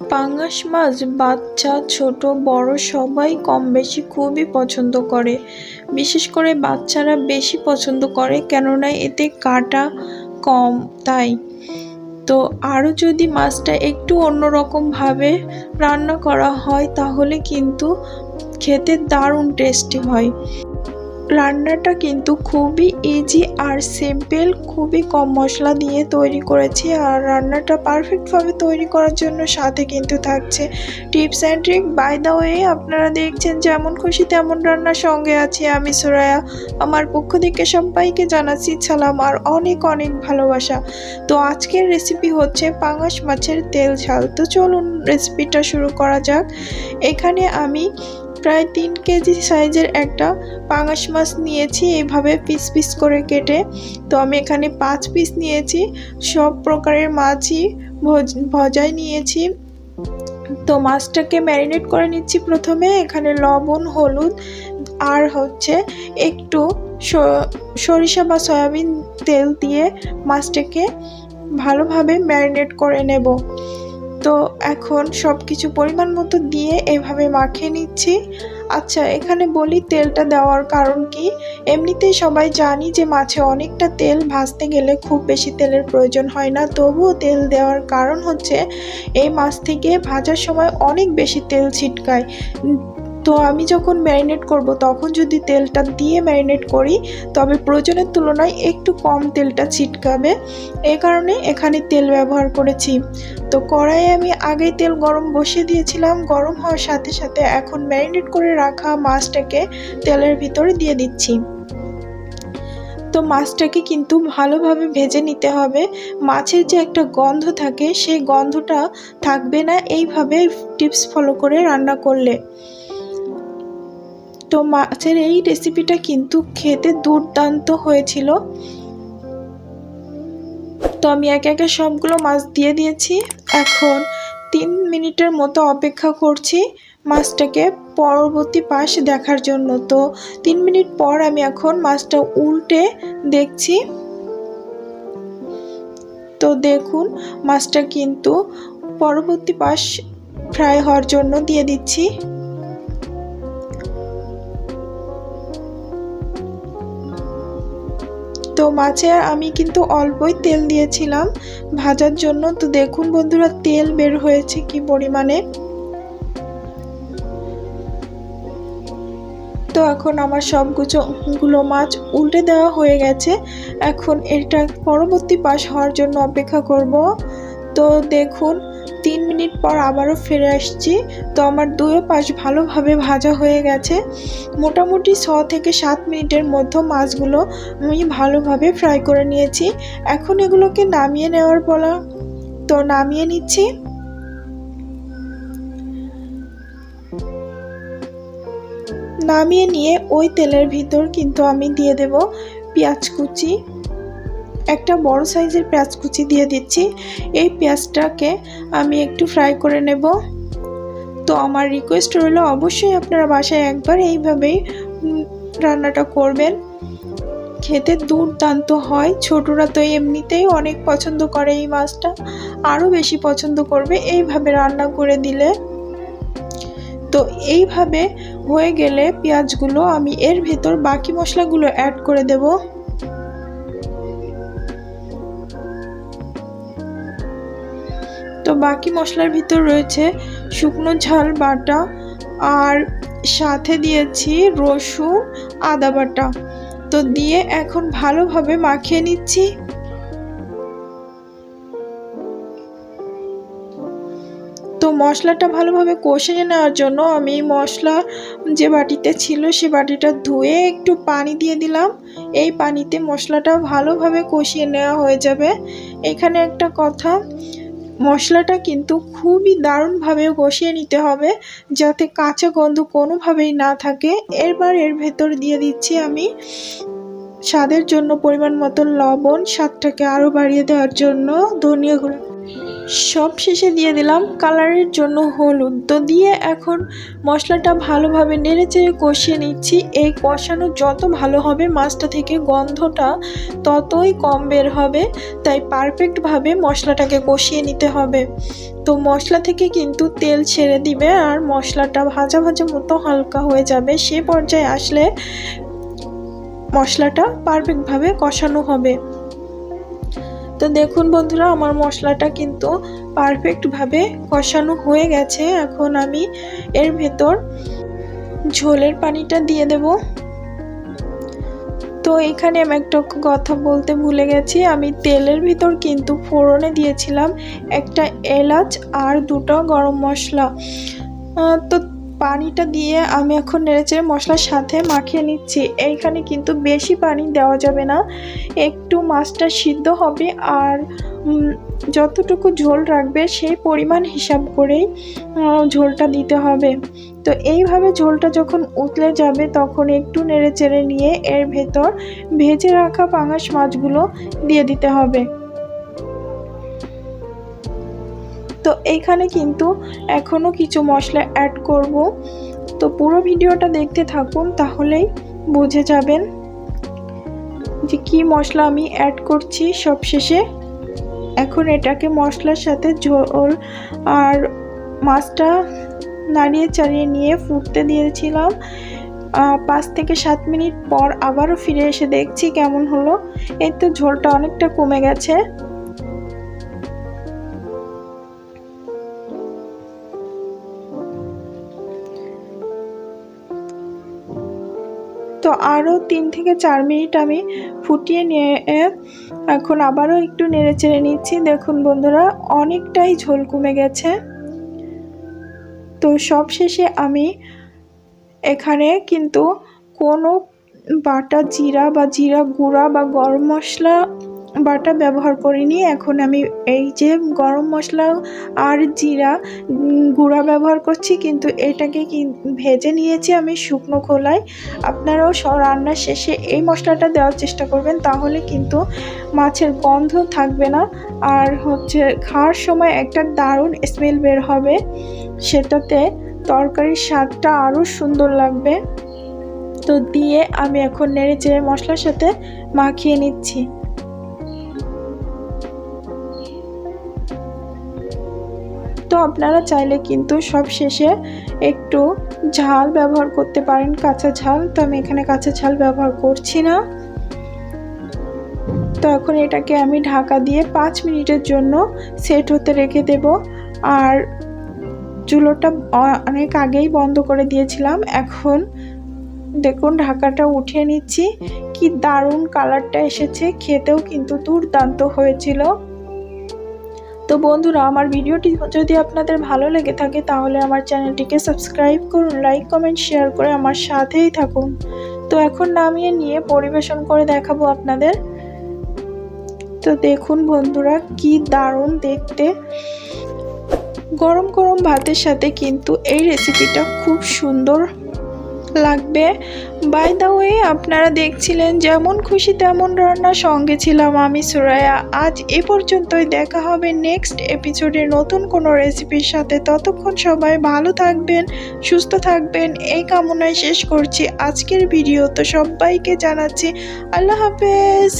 পাঙাশ মাছ বাচ্চা, ছোট, বড় সবাই কম বেশি খুবই পছন্দ করে। বিশেষ করে বাচ্চারা বেশি পছন্দ করে কেননা এতে কাটা কম, তাই। তো আরও যদি মাছটা একটু অন্যরকমভাবে রান্না করা হয় তাহলে কিন্তু খেতে দারুণ টেস্টি হয়। রান্নাটা কিন্তু খুবই ইজি আর সিম্পল খুবই কম মশলা দিয়ে তৈরি করেছি। আর রান্নাটা পারফেক্টভাবে তৈরি করার জন্য সাথে কিন্তু থাকছে tips and trick by the way আপনারা দেখছেন যেমন খুশি তেমন রান্নার সঙ্গে আছি আমি সুরায়া আমার পক্ষ থেকে সবাইকে জানাচ্ছি সালাম আর অনেক অনেক ভালোবাসা। তো আজকের রেসিপি হচ্ছে পাঙাশ মাছের তেল ঝাল। তো চলুন রেসিপিটা শুরু করা যাক। এখানে আমি প্রায় তিন কেজি সাইজের একটা পাঙাশ মাছ নিয়েছি, এইভাবে পিস পিস করে কেটে। তো আমি এখানে পাঁচ পিস নিয়েছি, সব প্রকারের মাছই ভজ- ভজাই নিয়েছি। তো মাছটাকে ম্যারিনেট করে নিচ্ছি প্রথমে, এখানে লবণ, হলুদ, আর হচ্ছে একটু সরিষা বা সয়াবিন তেল দিয়ে মাছটাকে ভালোভাবে ম্যারিনেট করে নেব। তো এখন সব কিছু পরিমাণ মতো দিয়ে এভাবে মাখিয়ে নিচ্ছি। আচ্ছা এখানে বলি তেলটা দেওয়ার কারণ কি? এমনিতেই সবাই জানি যে মাছে অনেকটা তেল ভাজতে গেলে খুব বেশি তেলের প্রয়োজন হয় না। তবুও তেল দেওয়ার কারণ হচ্ছে, এই মাছ থেকে ভাজার সময় অনেক বেশি তেল ছিটকায়। তো আমি যখন ম্যারিনেট করব, তখন যদি তেলটা দিয়ে ম্যারিনেট করি, তবে প্রয়োজনের তুলনায় একটু কম তেলটা ছিটকাবে। এই কারণে এখানে তেল ব্যবহার করেছি। তো কড়াইয়ে আমি আগেই তেল গরম বসিয়ে দিয়েছিলাম। গরম হওয়ার সাথে সাথে এখন ম্যারিনেট করে রাখা মাছটাকে তেলের ভিতরে দিয়ে দিচ্ছি। তো মাছটাকে কিন্তু ভালোভাবে ভেজে নিতে হবে। মাছের যে একটা গন্ধ থাকে, সেই গন্ধটা থাকবে না। এইভাবে টিপস ফলো করে রান্না করলে। তো মাছের এই রেসিপিটা কিন্তু খেতে দুর্দান্ত হয়েছিল। তো আমি একে একে সবগুলো মাছ দিয়ে দিয়েছি। এখন তিন মিনিটের মতো অপেক্ষা করছি মাছটাকে পরবর্তী পাশ দেখার জন্য। তো তিন মিনিট পর আমি এখন মাছটা উল্টে দেখছি। তো দেখুন, মাছটা কিন্তু পরবর্তী পাশ ফ্রাই হওয়ার জন্য দিয়ে দিচ্ছি। তো মাছে আমি কিন্তু অল্পই তেল দিয়েছিলাম। ভাজার জন্য তো দেখুন বন্ধুরা, তেল বের হয়েছে কি পরিমাণে। তো এখন আমার সবগুলো গুলো মাছ উল্টে দেওয়া হয়ে গেছে। এখন এটা পরবর্তী পাশ হওয়ার জন্য অপেক্ষা করব। তো দেখুন, তিন মিনিট পর আবারও ফিরে আসছি। তো আমার দুয়ো পাশ ভালোভাবে ভাজা হয়ে গেছে। মোটামুটি ছ থেকে সাত মিনিটের মধ্যে মাছগুলো আমি ভালোভাবে ফ্রাই করে নিয়েছি। এখন এগুলোকে নামিয়ে নেওয়ার বলা, তো নামিয়ে নিচ্ছি। নামিয়ে নিয়ে ওই তেলের ভিতর কিন্তু আমি দিয়ে দেব পেঁয়াজ কুচি। একটা বড় সাইজের পেঁয়াজ কুচি দিয়ে দিচ্ছি। এই পেঁয়াজটাকে আমি একটু ফ্রাই করে নেব। তো আমার রিকোয়েস্ট রইল, অবশ্যই আপনারা বাসায় একবার এইভাবেই রান্নাটা করবেন। খেতে দুর্দান্ত হয়। ছোটরা তো এমনিতেই অনেক পছন্দ করে এই মাছটা। আরও বেশি পছন্দ করবে এইভাবে রান্না করে দিলে। তো এইভাবে হয়ে গেলে পেঁয়াজগুলো আমি এর ভেতর বাকি মশলাগুলো অ্যাড করে দেব। তো বাকি মশলার ভিতর রয়েছে শুকনো ঝাল বাটা আর সাথে দিয়েছি রসুন, আদা বাটা। তো দিয়ে এখন ভালোভাবে মাখিয়ে নিচ্ছি। তো মশলাটা ভালোভাবে কষিয়ে নেওয়ার জন্য আমি মশলা যে বাটিতে ছিল সে বাটিটা ধুয়ে একটু পানি দিয়ে দিলাম। এই পানিতে মশলাটা ভালোভাবে কষিয়ে নেওয়া হয়ে যাবে। এখানে একটা কথা মশলাটা কিন্তু খুবই দারুণভাবে কষিয়ে নিতে হবে, যাতে কাঁচা গন্ধ কোনোভাবেই না থাকে। এরবার এর ভেতর দিয়ে দিচ্ছি আমি স্বাদের জন্য পরিমাণ মতো লবণ, স্বাদটাকে আরও বাড়িয়ে দেওয়ার জন্য ধনিয়া গুঁড়ো। সব শেষে দিয়ে দিলাম কালারের জন্য হলুদ। তো দিয়ে এখন মশলাটা ভালোভাবে নেড়ে চেড়ে কষিয়ে নিচ্ছি। এই কষানো যত ভালো হবে মাছটা থেকে গন্ধটা ততই কম বের হবে। তাই পারফেক্টভাবে মশলাটাকে কষিয়ে নিতে হবে। তো মশলা থেকে কিন্তু তেল ছেড়ে দিবে আর মশলাটা ভাজা ভাজা মতো হালকা হয়ে যাবে। সে পর্যায়ে আসলে মশলাটা পারফেক্টভাবে কষানো হবে। তো দেখুন বন্ধুরা, আমার মশলাটা কিন্তু পারফেক্টভাবে কষানো হয়ে গেছে। এখন আমি এর ভেতর ঝোলের পানিটা দিয়ে দেব। তো এখানে আমি একটা কথা বলতে ভুলে গেছি, আমি তেলের ভিতর কিন্তু ফোড়নে দিয়েছিলাম একটা এলাচ আর দুটো গরম মশলা। তো পানিটা দিয়ে আমি এখন নেড়েচেড়ে মশলার সাথে মাখিয়ে নিচ্ছি। এইখানে কিন্তু বেশি পানি দেওয়া যাবে না। একটু মাছটা সিদ্ধ হবে আর যতটুকু ঝোল রাখবে সেই পরিমাণ হিসাব করেই ঝোলটা দিতে হবে। তো এইভাবে ঝোলটা যখন উতলে যাবে তখন একটু নেড়ে চেড়ে নিয়ে এর ভেতর ভেজে রাখা পাঙাশ মাছগুলো দিয়ে দিতে হবে। তো এখানে কিন্তু এখনও কিছু মশলা অ্যাড করব। তো পুরো ভিডিওটা দেখতে থাকুন, তাহলেই বুঝে যাবেন যে কি মশলা আমি অ্যাড করছি সবশেষে। এখন এটাকে মশলার সাথে ঝোল আর মাছটা নাড়িয়ে চাড়িয়ে নিয়ে ফুটতে দিয়েছিলাম। পাঁচ থেকে সাত মিনিট পর আবারও ফিরে এসে দেখছি কেমন হলো। এই তো ঝোলটা অনেকটা কমে গেছে। তো আরও তিন থেকে চার মিনিট আমি ফুটিয়ে নিয়ে এখন আবারও একটু নেড়ে চেড়ে নিচ্ছি। দেখুন বন্ধুরা, অনেকটাই ঝোল কমে গেছে। তো সব শেষে আমি এখানে কিন্তু কোনো বাটা জিরা বা জিরা গুঁড়া বা গরম মশলা বাটা ব্যবহার করিনি। এখন আমি এই যে গরম মশলা আর জিরা গুঁড়া ব্যবহার করছি, কিন্তু এটাকে ভেজে নিয়েছি আমি শুকনো খোলায়। আপনারাও রান্নার শেষে এই মশলাটা দেওয়ার চেষ্টা করবেন, তাহলে কিন্তু মাছের গন্ধ থাকবে না। আর হচ্ছে খাওয়ার সময় একটা দারুণ স্মেল বের হবে। সেটাতে তরকারির স্বাদটা আরও সুন্দর লাগবে। তো দিয়ে আমি এখন নেড়ে চেড়ে মশলার সাথে মাখিয়ে নিচ্ছি। তো আপনারা চাইলে কিন্তু সব শেষে একটু ঝাল ব্যবহার করতে পারেন, কাঁচা ঝাল। তো আমি এখানে কাঁচা ঝাল ব্যবহার করছি না। তো এখন এটাকে আমি ঢাকা দিয়ে পাঁচ মিনিটের জন্য সেট হতে রেখে দেব। আর চুলোটা অনেক আগেই বন্ধ করে দিয়েছিলাম। এখন দেখুন, ঢাকাটা উঠিয়ে নিচ্ছি। কি দারুণ কালারটা এসেছে। খেতেও কিন্তু দুর্দান্ত হয়েছিল। তো বন্ধুরা, আমার ভিডিওটি যদি আপনাদের ভালো লেগে থাকে, তাহলে আমার চ্যানেলটিকে সাবস্ক্রাইব করুন, লাইক, কমেন্ট, শেয়ার করে আমার সাথেই থাকুন। তো এখন নামিয়ে নিয়ে পরিবেশন করে দেখাবো আপনাদের। তো দেখুন বন্ধুরা, কি দারুণ দেখতে। গরম গরম ভাতের সাথে কিন্তু এই রেসিপিটা খুব সুন্দর লাগবে। বাই দা ওয়ে আপনারা দেখছিলেন যেমন খুশি তেমন রান্না সঙ্গে ছিলাম আমি সুরায়া আজ এ পর্যন্তই দেখা হবে নেক্সট এপিসোডে নতুন কোনো রেসিপির সাথে। ততক্ষণ সবাই ভালো থাকবেন, সুস্থ থাকবেন। এই কামনায় শেষ করছি আজকের ভিডিও তো সবাইকে জানাচ্ছি আল্লাহ হাফেজ।